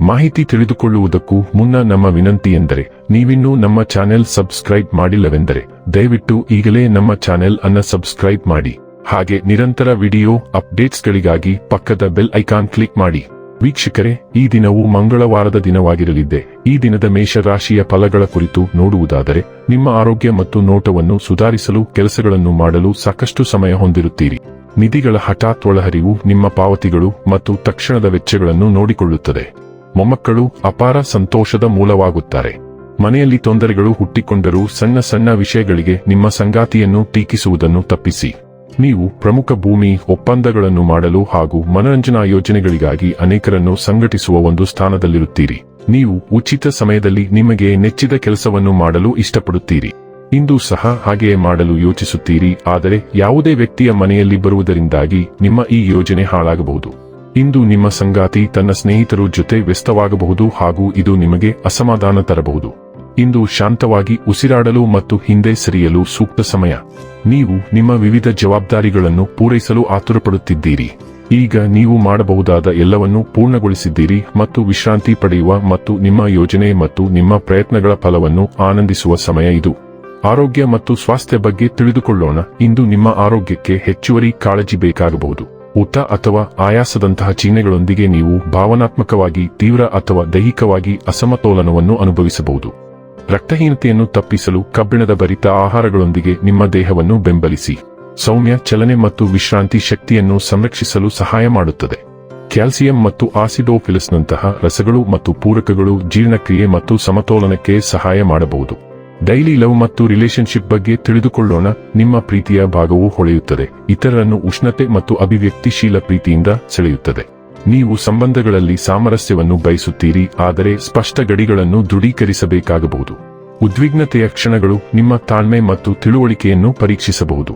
ಮಾಹಿತಿ ತಿಳಿದುಕೊಳ್ಳುವುದಕ್ಕೂ ಮುನ್ನ ನಮ್ಮ ವಿನಂತಿ ಎಂದರೆ, ನೀವಿನ್ನೂ ನಮ್ಮ ಚಾನೆಲ್ ಸಬ್ಸ್ಕ್ರೈಬ್ ಮಾಡಿಲ್ಲವೆಂದರೆ, ದಯವಿಟ್ಟು ಈಗಲೇ ನಮ್ಮ ಚಾನೆಲ್ ಅನ್ನ ಸಬ್ಸ್ಕ್ರೈಬ್ ಮಾಡಿ. ಹಾಗೆ ನಿರಂತರ ವಿಡಿಯೋ ಅಪ್ಡೇಟ್ಸ್ಗಳಿಗಾಗಿ ಪಕ್ಕದ ಬೆಲ್ ಐಕಾನ್ ಕ್ಲಿಕ್ ಮಾಡಿ. ವೀಕ್ಷಕರೇ, ಈ ದಿನವು ಮಂಗಳವಾರದ ದಿನವಾಗಿರಲಿದೆ ಈ ದಿನದ ಮೇಷರಾಶಿಯ ಫಲಗಳ ಕುರಿತು ನೋಡುವುದಾದರೆ, ನಿಮ್ಮ ಆರೋಗ್ಯ ಮತ್ತು ನೋಟವನ್ನು ಸುಧಾರಿಸಲು ಕೆಲಸಗಳನ್ನು ಮಾಡಲು ಸಾಕಷ್ಟು ಸಮಯ ಹೊಂದಿರುತ್ತೀರಿ. ನಿಧಿಗಳ ಹಠಾತ್ ಒಳಹರಿವು ನಿಮ್ಮ ಪಾವತಿಗಳು ಮತ್ತು ತಕ್ಷಣದ ವೆಚ್ಚಗಳನ್ನು ನೋಡಿಕೊಳ್ಳುತ್ತದೆ. ಮೊಮ್ಮಕ್ಕಳು ಅಪಾರ ಸಂತೋಷದ ಮೂಲವಾಗುತ್ತಾರೆ. ಮನೆಯಲ್ಲಿ ತೊಂದರೆಗಳು ಹುಟ್ಟಿಕೊಂಡರೂ ಸಣ್ಣ ಸಣ್ಣ ವಿಷಯಗಳಿಗೆ ನಿಮ್ಮ ಸಂಗಾತಿಯನ್ನು ಟೀಕಿಸುವುದನ್ನು ತಪ್ಪಿಸಿ. ನೀವು ಪ್ರಮುಖ ಭೂಮಿ ಒಪ್ಪಂದಗಳನ್ನು ಮಾಡಲು ಹಾಗೂ ಮನರಂಜನಾ ಯೋಜನೆಗಳಿಗಾಗಿ ಅನೇಕರನ್ನು ಸಂಘಟಿಸುವ ಒಂದು ಸ್ಥಾನದಲ್ಲಿರುತ್ತೀರಿ. ನೀವು ಉಚಿತ ಸಮಯದಲ್ಲಿ ನಿಮಗೆ ನೆಚ್ಚಿದ ಕೆಲಸವನ್ನು ಮಾಡಲು ಇಷ್ಟಪಡುತ್ತೀರಿ. ಇಂದು ಸಹ ಹಾಗೆಯೇ ಮಾಡಲು ಯೋಚಿಸುತ್ತೀರಿ, ಆದರೆ ಯಾವುದೇ ವ್ಯಕ್ತಿಯ ಮನೆಯಲ್ಲಿ ಬರುವುದರಿಂದಾಗಿ ನಿಮ್ಮ ಈ ಯೋಜನೆ ಹಾಳಾಗಬಹುದು. ಇಂದು ನಿಮ್ಮ ಸಂಗಾತಿ ತನ್ನ ಸ್ನೇಹಿತರು ಜೊತೆ ವ್ಯಸ್ತವಾಗಬಹುದು ಹಾಗೂ ಇದು ನಿಮಗೆ ಅಸಮಾಧಾನ ತರಬಹುದು. ಇಂದು ಶಾಂತವಾಗಿ ಉಸಿರಾಡಲು ಮತ್ತು ಹಿಂದೆ ಸರಿಯಲು ಸೂಕ್ತ ಸಮಯ. ನೀವು ನಿಮ್ಮ ವಿವಿಧ ಜವಾಬ್ದಾರಿಗಳನ್ನು ಪೂರೈಸಲು ಆತುರಪಡುತ್ತಿದ್ದೀರಿ. ಈಗ ನೀವು ಮಾಡಬಹುದಾದ ಎಲ್ಲವನ್ನೂ ಪೂರ್ಣಗೊಳಿಸಿದ್ದೀರಿ ಮತ್ತು ವಿಶ್ರಾಂತಿ ಪಡೆಯುವ ಮತ್ತು ನಿಮ್ಮ ಯೋಜನೆ ಮತ್ತು ನಿಮ್ಮ ಪ್ರಯತ್ನಗಳ ಫಲವನ್ನು ಆನಂದಿಸುವ ಸಮಯ ಇದು. ಆರೋಗ್ಯ ಮತ್ತು ಸ್ವಾಸ್ಥ್ಯ ಬಗ್ಗೆ ತಿಳಿದುಕೊಳ್ಳೋಣ. ಇಂದು ನಿಮ್ಮ ಆರೋಗ್ಯಕ್ಕೆ ಹೆಚ್ಚುವರಿ ಕಾಳಜಿ ಬೇಕಾಗಬಹುದು. ಊತ ಅಥವಾ ಆಯಾಸದಂತಹ ಚಿಹ್ನೆಗಳೊಂದಿಗೆ ನೀವು ಭಾವನಾತ್ಮಕವಾಗಿ ತೀವ್ರ ಅಥವಾ ದೈಹಿಕವಾಗಿ ಅಸಮತೋಲನವನ್ನು ಅನುಭವಿಸಬಹುದು. ರಕ್ತಹೀನತೆಯನ್ನು ತಪ್ಪಿಸಲು ಕಬ್ಬಿಣದ ಭರಿತ ಆಹಾರಗಳೊಂದಿಗೆ ನಿಮ್ಮ ದೇಹವನ್ನು ಬೆಂಬಲಿಸಿ. ಸೌಮ್ಯ, ಚಲನೆ ಮತ್ತು ವಿಶ್ರಾಂತಿ ಶಕ್ತಿಯನ್ನು ಸಂರಕ್ಷಿಸಲು ಸಹಾಯ ಮಾಡುತ್ತದೆ. ಕ್ಯಾಲ್ಸಿಯಂ ಮತ್ತು ಆಸಿಡೋಫಿಲಸ್ನಂತಹ ರಸಗಳು ಮತ್ತು ಪೂರಕಗಳು ಜೀರ್ಣಕ್ರಿಯೆ ಮತ್ತು ಸಮತೋಲನಕ್ಕೆ ಸಹಾಯ ಮಾಡಬಹುದು. ಡೈಲಿ ಲವ್ ಮತ್ತು ರಿಲೇಶನ್ಶಿಪ್ ಬಗ್ಗೆ ತಿಳಿದುಕೊಳ್ಳೋಣ. ನಿಮ್ಮ ಪ್ರೀತಿಯ ಭಾಗವು ಹೊಳೆಯುತ್ತದೆ. ಇತರರನ್ನು ಉಷ್ಣತೆ ಮತ್ತು ಅಭಿವ್ಯಕ್ತಿಶೀಲ ಪ್ರೀತಿಯಿಂದ ಸೆಳೆಯುತ್ತದೆ. ನೀವು ಸಂಬಂಧಗಳಲ್ಲಿ ಸಾಮರಸ್ಯವನ್ನು ಬಯಸುತ್ತೀರಿ, ಆದರೆ ಸ್ಪಷ್ಟ ಗಡಿಗಳನ್ನು ದೃಢೀಕರಿಸಬೇಕಾಗಬಹುದು. ಉದ್ವಿಗ್ನತೆಯ ಕ್ಷಣಗಳು ನಿಮ್ಮ ತಾಳ್ಮೆ ಮತ್ತು ತಿಳುವಳಿಕೆಯನ್ನು ಪರೀಕ್ಷಿಸಬಹುದು.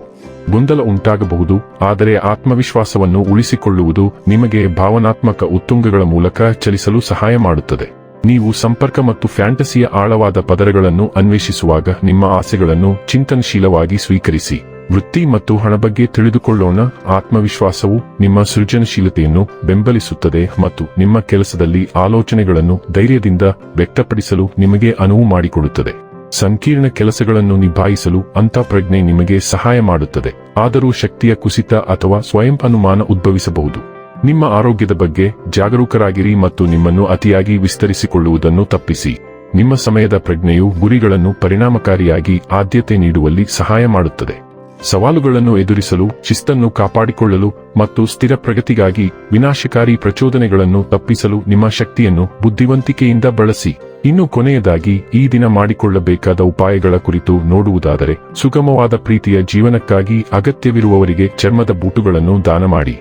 ಗೊಂದಲ ಉಂಟಾಗಬಹುದು, ಆದರೆ ಆತ್ಮವಿಶ್ವಾಸವನ್ನು ಉಳಿಸಿಕೊಳ್ಳುವುದು ನಿಮಗೆ ಭಾವನಾತ್ಮಕ ಉತ್ತುಂಗಗಳ ಮೂಲಕ ಚಲಿಸಲು ಸಹಾಯ ಮಾಡುತ್ತದೆ. ನೀವು ಸಂಪರ್ಕ ಮತ್ತು ಫ್ಯಾಂಟಸಿಯ ಆಳವಾದ ಪದರಗಳನ್ನು ಅನ್ವೇಷಿಸುವಾಗ ನಿಮ್ಮ ಆಸೆಗಳನ್ನು ಚಿಂತನಶೀಲವಾಗಿ ಸ್ವೀಕರಿಸಿ. ವೃತ್ತಿ ಮತ್ತು ಹಣ ಬಗ್ಗೆ ತಿಳಿದುಕೊಳ್ಳೋಣ. ಆತ್ಮವಿಶ್ವಾಸವು ನಿಮ್ಮ ಸೃಜನಶೀಲತೆಯನ್ನು ಬೆಂಬಲಿಸುತ್ತದೆ ಮತ್ತು ನಿಮ್ಮ ಕೆಲಸದಲ್ಲಿ ಆಲೋಚನೆಗಳನ್ನು ಧೈರ್ಯದಿಂದ ವ್ಯಕ್ತಪಡಿಸಲು ನಿಮಗೆ ಅನುವು ಮಾಡಿಕೊಡುತ್ತದೆ. ಸಂಕೀರ್ಣ ಕೆಲಸಗಳನ್ನು ನಿಭಾಯಿಸಲು ಅಂತಃಪ್ರಜ್ಞೆ ನಿಮಗೆ ಸಹಾಯ ಮಾಡುತ್ತದೆ. ಆದರೂ ಶಕ್ತಿಯ ಕುಸಿತ ಅಥವಾ ಸ್ವಯಂ ಅನುಮಾನ ಉದ್ಭವಿಸಬಹುದು. ನಿಮ್ಮ ಆರೋಗ್ಯದ ಬಗ್ಗೆ ಜಾಗರೂಕರಾಗಿರಿ ಮತ್ತು ನಿಮ್ಮನ್ನು ಅತಿಯಾಗಿ ವಿಸ್ತರಿಸಿಕೊಳ್ಳುವುದನ್ನು ತಪ್ಪಿಸಿ. ನಿಮ್ಮ ಸಮಯದ ಪ್ರಜ್ಞೆಯು ಗುರಿಗಳನ್ನು ಪರಿಣಾಮಕಾರಿಯಾಗಿ ಆದ್ಯತೆ ನೀಡುವಲ್ಲಿ ಸಹಾಯ ಮಾಡುತ್ತದೆ. ಸವಾಲುಗಳನ್ನು ಎದುರಿಸಲು, ಶಿಸ್ತನ್ನು ಕಾಪಾಡಿಕೊಳ್ಳಲು ಮತ್ತು ಸ್ಥಿರ ಪ್ರಗತಿಗಾಗಿ ವಿನಾಶಕಾರಿ ಪ್ರಚೋದನೆಗಳನ್ನು ತಪ್ಪಿಸಲು ನಿಮ್ಮ ಶಕ್ತಿಯನ್ನು ಬುದ್ಧಿವಂತಿಕೆಯಿಂದ ಬಳಸಿ. ಇನ್ನು ಕೊನೆಯದಾಗಿ, ಈ ದಿನ ಮಾಡಿಕೊಳ್ಳಬೇಕಾದ ಉಪಾಯಗಳ ಕುರಿತು ನೋಡುವುದಾದರೆ, ಸುಗಮವಾದ ಪ್ರೀತಿಯ ಜೀವನಕ್ಕಾಗಿ ಅಗತ್ಯವಿರುವವರಿಗೆ ಚರ್ಮದ ಬೂಟುಗಳನ್ನು ದಾನ ಮಾಡಿ